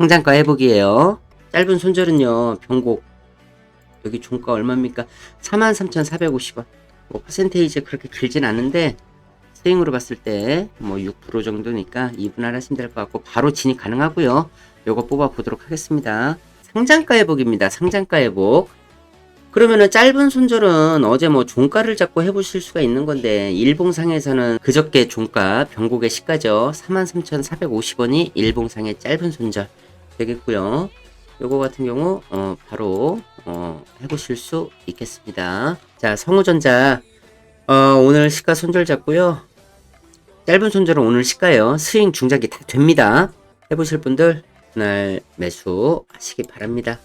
상장가 회복이에요. 짧은 손절은요, 병곡. 여기 종가 얼마입니까? 43,450원. 뭐, 퍼센테이지 그렇게 길진 않은데, 스윙으로 봤을 때, 뭐, 6% 정도니까 이분할 하시면 될 것 같고, 바로 진입 가능하고요 요거 뽑아 보도록 하겠습니다. 상장가 회복입니다. 상장가 회복. 그러면은 짧은 손절은 어제 뭐 종가를 잡고 해보실 수가 있는 건데 일봉상에서는 그저께 종가 병곡의 시가죠 43,450원이 일봉상의 짧은 손절 되겠고요 요거 같은 경우 어 바로 어 해보실 수 있겠습니다 자 성우전자 어 오늘 시가 손절 잡고요 짧은 손절은 오늘 시가예요 스윙 중장기 다 됩니다 해보실 분들 그날 매수 하시기 바랍니다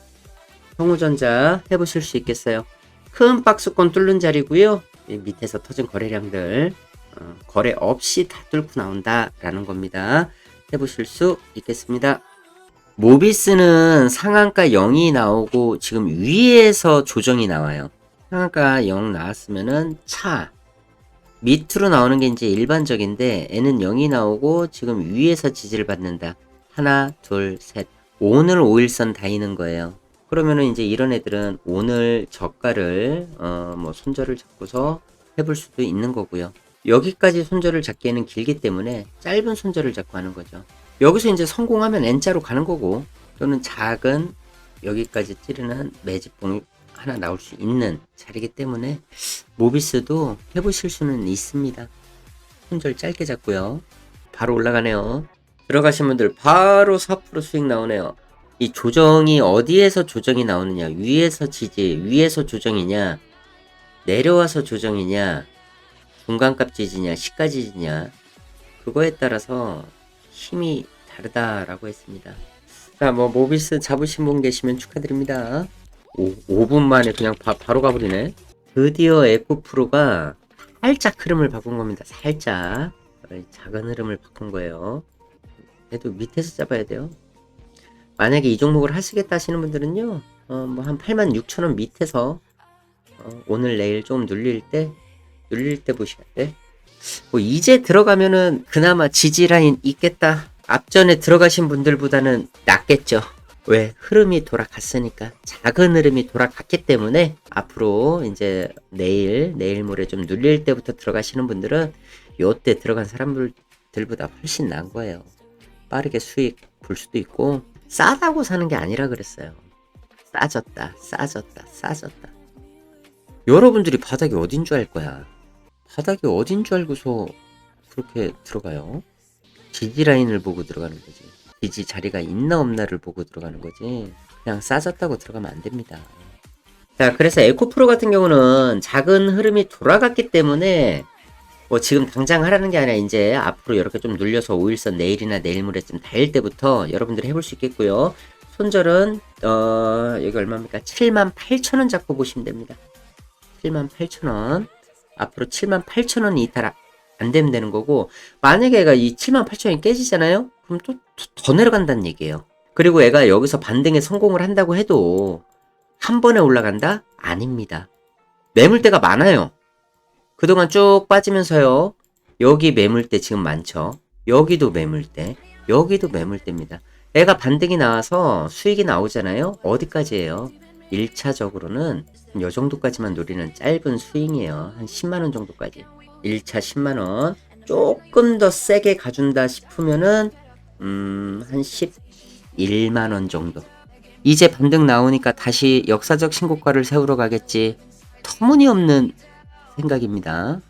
성우전자 해보실 수 있겠어요. 큰 박스권 뚫는 자리고요. 이 밑에서 터진 거래량들 어, 거래 없이 다 뚫고 나온다라는 겁니다. 해보실 수 있겠습니다. 모비스는 상한가 0이 나오고 지금 위에서 조정이 나와요. 상한가 0 나왔으면은 차 밑으로 나오는 게 이제 일반적인데 N은 0이 나오고 지금 위에서 지지를 받는다. 하나, 둘, 셋. 오늘 5일선 다이는 거예요. 그러면은 이제 이런 애들은 오늘 저가를 어 뭐 손절을 잡고서 해볼 수도 있는 거고요. 여기까지 손절을 잡기에는 길기 때문에 짧은 손절을 잡고 하는 거죠. 여기서 이제 성공하면 N자로 가는 거고 또는 작은 여기까지 찌르는 매집봉이 하나 나올 수 있는 자리이기 때문에 모비스도 해보실 수는 있습니다. 손절 짧게 잡고요. 바로 올라가네요. 들어가신 분들 바로 4% 수익 나오네요. 이 조정이 어디에서 조정이 나오느냐 위에서 지지 위에서 조정이냐 내려와서 조정이냐 중간값 지지냐 시가 지지냐 그거에 따라서 힘이 다르다라고 했습니다. 자 뭐 모비스 잡으신 분 계시면 축하드립니다. 오, 5분 만에 그냥 바, 바로 가버리네. 드디어 에코 프로가 살짝 흐름을 바꾼 겁니다. 살짝. 작은 흐름을 바꾼 거예요. 그래도 밑에서 잡아야 돼요. 만약에 이 종목을 하시겠다 하시는 분들은요, 어, 뭐한 8만 6천 원 밑에서 어, 오늘 내일 좀 눌릴 때, 눌릴 때 보셔야 돼. 뭐 이제 들어가면은 그나마 지지 라인 있겠다. 앞전에 들어가신 분들보다는 낫겠죠. 왜? 흐름이 돌아갔으니까. 작은 흐름이 돌아갔기 때문에 앞으로 이제 내일, 내일 모레 좀 눌릴 때부터 들어가시는 분들은 요때 들어간 사람들보다 훨씬 나은 거예요. 빠르게 수익 볼 수도 있고, 싸다고 사는 게 아니라 그랬어요. 싸졌다, 싸졌다, 싸졌다. 여러분들이 바닥이 어딘 줄 알 거야. 바닥이 어딘 줄 알고서 그렇게 들어가요. 지지 라인을 보고 들어가는 거지. 지지 자리가 있나 없나를 보고 들어가는 거지. 그냥 싸졌다고 들어가면 안 됩니다. 자, 그래서 에코프로 같은 경우는 작은 흐름이 돌아갔기 때문에 뭐 지금 당장 하라는 게 아니라 이제 앞으로 이렇게 좀 눌려서 5일선 내일이나 내일 모레쯤 달 때부터 여러분들이 해볼 수 있겠고요. 손절은 어 여기 얼마입니까? 7만 8천 원 잡고 보시면 됩니다. 7만 8천 원. 앞으로 7만 8천 원이 이탈 안 되면 되는 거고 만약에 얘가 이 7만 8천 원이 깨지잖아요? 그럼 또 더 내려간다는 얘기예요. 그리고 얘가 여기서 반등에 성공을 한다고 해도 한 번에 올라간다? 아닙니다. 매물대가 많아요. 그동안 쭉 빠지면서요. 여기 매물대 지금 많죠. 여기도 매물대. 여기도 매물대입니다. 애가 반등이 나와서 수익이 나오잖아요. 어디까지예요? 1차적으로는 요 정도까지만 노리는 짧은 스윙이에요. 한 10만원 정도까지. 1차 10만원. 조금 더 세게 가준다 싶으면은, 음, 한 11만원 정도. 이제 반등 나오니까 다시 역사적 신고가를 세우러 가겠지. 터무니없는 생각입니다.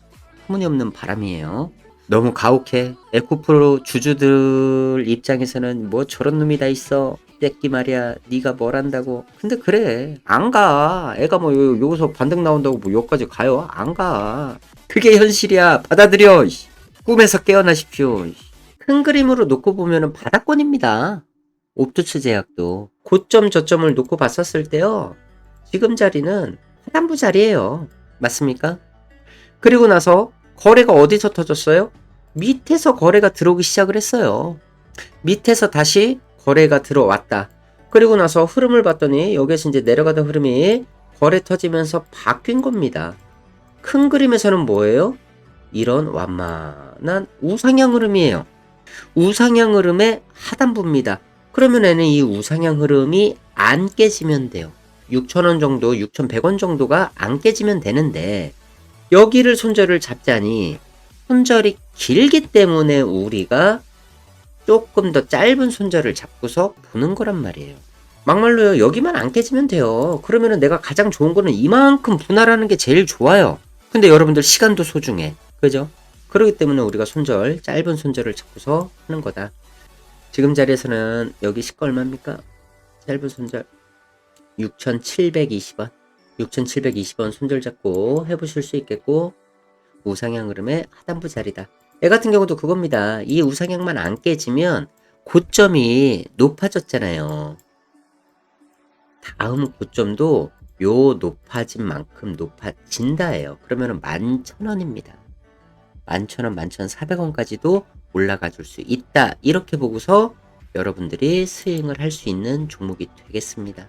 터무니없는 바람이에요. 너무 가혹해. 에코프로 주주들 입장에서는 뭐 저런 놈이 다 있어. 떼끼 말이야. 네가 뭘 한다고. 근데 그래. 안 가. 애가 뭐 요, 여기서 반등 나온다고 뭐 여기까지 가요? 안 가. 그게 현실이야. 받아들여. 꿈에서 깨어나십시오. 큰 그림으로 놓고 보면은 바닥권입니다. 옵토츠 제약도 고점 저점을 놓고 봤었을 때요. 지금 자리는 하단부 자리예요. 맞습니까? 그리고 나서 거래가 어디서 터졌어요? 밑에서 거래가 들어오기 시작을 했어요. 밑에서 다시 거래가 들어왔다. 그리고 나서 흐름을 봤더니 여기에서 이제 내려가던 흐름이 거래 터지면서 바뀐 겁니다. 큰 그림에서는 뭐예요? 이런 완만한 우상향 흐름이에요. 우상향 흐름의 하단부입니다. 그러면 얘는 이 우상향 흐름이 안 깨지면 돼요. 6,000원 정도, 6,100원 정도가 안 깨지면 되는데 여기를 손절을 잡자니 손절이 길기 때문에 우리가 조금 더 짧은 손절을 잡고서 보는 거란 말이에요. 막말로요. 여기만 안 깨지면 돼요. 그러면은 내가 가장 좋은 거는 이만큼 분할하는 게 제일 좋아요. 근데 여러분들 시간도 소중해. 그죠? 그렇기 때문에 우리가 손절, 짧은 손절을 잡고서 하는 거다. 지금 자리에서는 여기 시가 얼마입니까? 짧은 손절 6,720원. 6,720원 손절 잡고 해보실 수 있겠고 우상향 흐름의 하단부 자리다. 얘 같은 경우도 그겁니다. 이 우상향만 안 깨지면 고점이 높아졌잖아요. 다음 고점도 요 높아진 만큼 높아진다예요. 그러면은 11,000원입니다. 11,000원, 11,400원까지도 올라가 줄 수 있다. 이렇게 보고서 여러분들이 스윙을 할 수 있는 종목이 되겠습니다.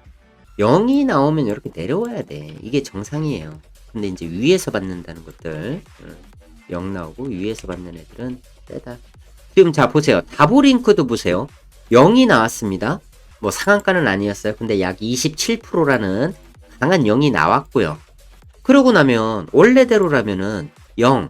0이 나오면 이렇게 내려와야 돼. 이게 정상이에요. 근데 이제 위에서 받는다는 것들, 0 나오고 위에서 받는 애들은 빼다. 지금 자, 보세요. 다보링크도 보세요. 0이 나왔습니다. 뭐 상한가는 아니었어요. 근데 약 27%라는 강한 0이 나왔고요. 그러고 나면 원래대로라면은 0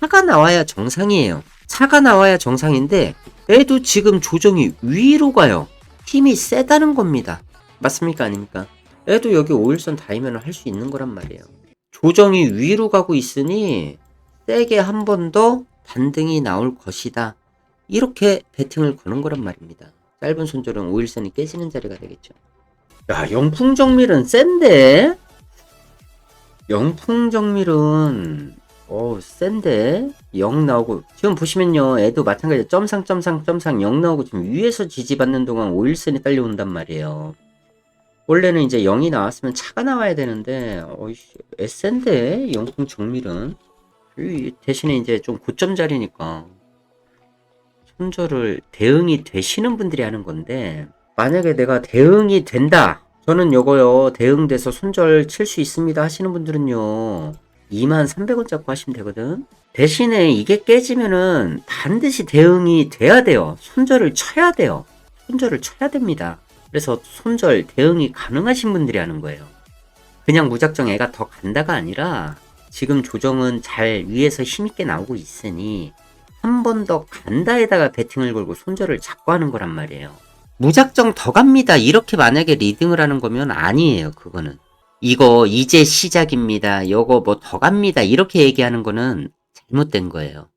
차가 나와야 정상이에요. 차가 나와야 정상인데 애도 지금 조정이 위로 가요. 힘이 세다는 겁니다. 맞습니까 아닙니까? 애도 여기 5일선 닿으면 할수 있는 거란 말이에요. 조정이 위로 가고 있으니 세게 한 번 더 반등이 나올 것이다. 이렇게 베팅을 거는 거란 말입니다. 짧은 손절은 5일선이 깨지는 자리가 되겠죠. 야, 영풍정밀은 센데? 영풍정밀은 어 센데 0 나오고 지금 보시면요 애도 마찬가지 점상 점상 점상 0 나오고 지금 위에서 지지받는 동안 5일선이 딸려온단 말이에요 원래는 이제 0이 나왔으면 차가 나와야 되는데 어이씨 에센데 영풍정밀은 대신에 이제 좀 고점 자리니까 손절을 대응이 되시는 분들이 하는 건데 만약에 내가 대응이 된다 저는 요거요 대응돼서 손절 칠 수 있습니다 하시는 분들은요 2만 300원 잡고 하시면 되거든. 대신에 이게 깨지면은 반드시 대응이 돼야 돼요. 손절을 쳐야 돼요. 손절을 쳐야 됩니다. 그래서 손절 대응이 가능하신 분들이 하는 거예요. 그냥 무작정 애가 더 간다가 아니라 지금 조정은 잘 위에서 힘있게 나오고 있으니 한 번 더 간다에다가 베팅을 걸고 손절을 잡고 하는 거란 말이에요 무작정 더 갑니다. 이렇게 만약에 리딩을 하는 거면 아니에요. 그거는. 이거 이제 시작입니다. 요거 뭐 더 갑니다. 이렇게 얘기하는 거는 잘못된 거예요.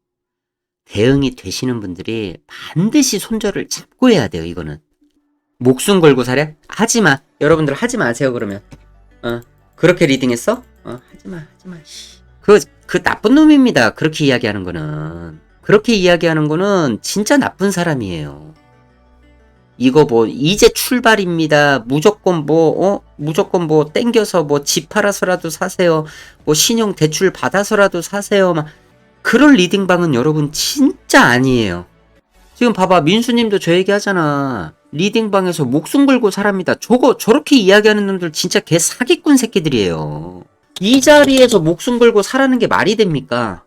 대응이 되시는 분들이 반드시 손절을 잡고 해야 돼요. 이거는. 목숨 걸고 살해? 하지 마. 여러분들 하지 마세요. 그러면. 어. 그렇게 리딩했어? 어. 하지 마. 하지 마. 씨. 그, 그 나쁜 놈입니다. 그렇게 이야기하는 거는. 그렇게 이야기하는 거는 진짜 나쁜 사람이에요. 이거 뭐 이제 출발입니다. 무조건 뭐 어? 무조건 뭐 땡겨서 뭐 집 팔아서라도 사세요. 뭐 신용 대출 받아서라도 사세요. 막 그럴 리딩방은 여러분 진짜 아니에요. 지금 봐봐 민수님도 저 얘기 하잖아. 리딩방에서 목숨 걸고 살합니다. 저거 저렇게 이야기하는 놈들 진짜 개 사기꾼 새끼들이에요. 이 자리에서 목숨 걸고 살라는 게 말이 됩니까?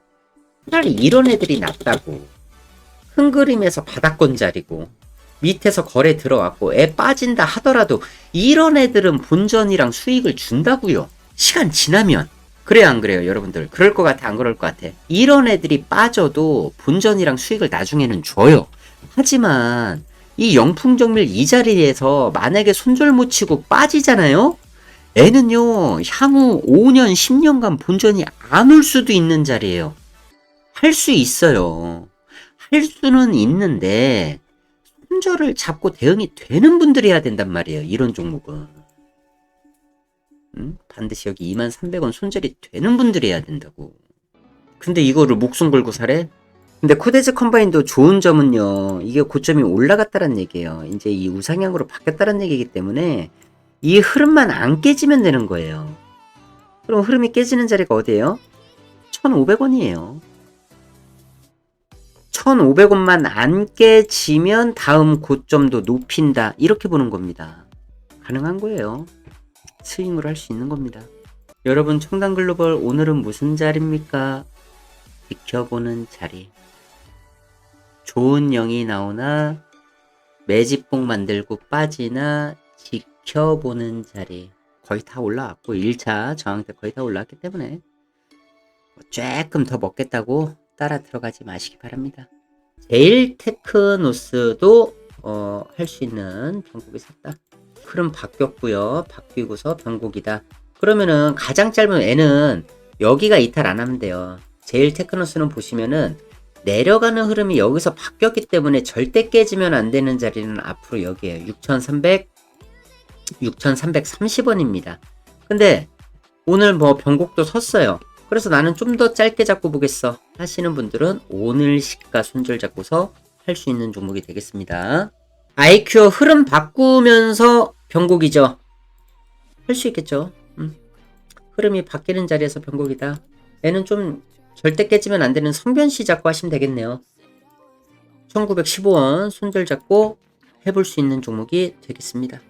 차라리 이런 애들이 낫다고. 큰 그림에서 바닥권 자리고 밑에서 거래 들어왔고 애 빠진다 하더라도 이런 애들은 본전이랑 수익을 준다고요. 시간 지나면 그래요 안 그래요 여러분들 그럴 것 같아 안 그럴 것 같아 이런 애들이 빠져도 본전이랑 수익을 나중에는 줘요 하지만 이 영풍정밀 이 자리에서 만약에 손절 못 치고 빠지잖아요 애는요 향후 5년 10년간 본전이 안 올 수도 있는 자리예요 할 수 있어요 할 수는 있는데 손절을 잡고 대응이 되는 분들이 해야 된단 말이에요. 이런 종목은. 음? 반드시 여기 23,300원 손절이 되는 분들이 해야 된다고. 근데 이거를 목숨 걸고 사래? 근데 코데즈 컴바인도 좋은 점은요. 이게 고점이 올라갔다는 얘기예요. 이제 이 우상향으로 바뀌었다는 얘기이기 때문에 이 흐름만 안 깨지면 되는 거예요. 그럼 흐름이 깨지는 자리가 어디예요? 1,500원이에요. 1,500원만 안 깨지면 다음 고점도 높인다. 이렇게 보는 겁니다. 가능한 거예요. 스윙을 할수 있는 겁니다. 여러분 청담 글로벌 오늘은 무슨 자리입니까? 지켜보는 자리. 좋은 영이 나오나 매집봉 만들고 빠지나 지 켜보는 자리 거의 다 올라왔고 1차 저항 때 거의 다 올라왔기 때문에 뭐 조금 더 먹겠다고 따라 들어가지 마시기 바랍니다. 제일 테크노스도 어, 할 수 있는 변곡이 섰다. 흐름 바뀌었고요. 바뀌고서 변곡이다. 그러면은 가장 짧은 N은 여기가 이탈 안 하면 돼요. 제일 테크노스는 보시면은 내려가는 흐름이 여기서 바뀌었기 때문에 절대 깨지면 안 되는 자리는 앞으로 여기에요. 6,300, 6,330원입니다. 근데 오늘 뭐 변곡도 섰어요. 그래서 나는 좀 더 짧게 잡고 보겠어 하시는 분들은 오늘 시가 손절 잡고서 할 수 있는 종목이 되겠습니다. IQ 흐름 바꾸면서 변곡이죠. 할 수 있겠죠. 음. 흐름이 바뀌는 자리에서 변곡이다. 얘는 좀 절대 깨지면 안 되는 성변시 잡고 하시면 되겠네요. 1915원 손절 잡고 해볼 수 있는 종목이 되겠습니다.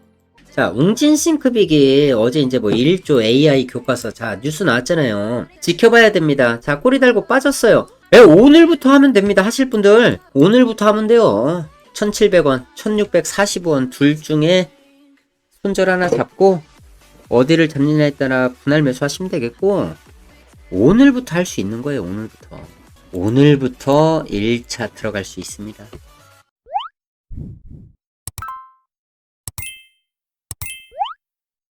자, 웅진 싱크빅이 어제 이제 뭐 1조 AI 교과서 자 뉴스 나왔잖아요. 지켜봐야 됩니다. 자 꼬리 달고 빠졌어요. 에, 오늘부터 하면 됩니다. 하실 분들 오늘부터 하면 돼요. 1,700원, 1,640원 둘 중에 손절 하나 잡고 어디를 잡느냐에 따라 분할 매수하시면 되겠고 오늘부터 할 수 있는 거예요. 오늘부터. 오늘부터 1차 들어갈 수 있습니다.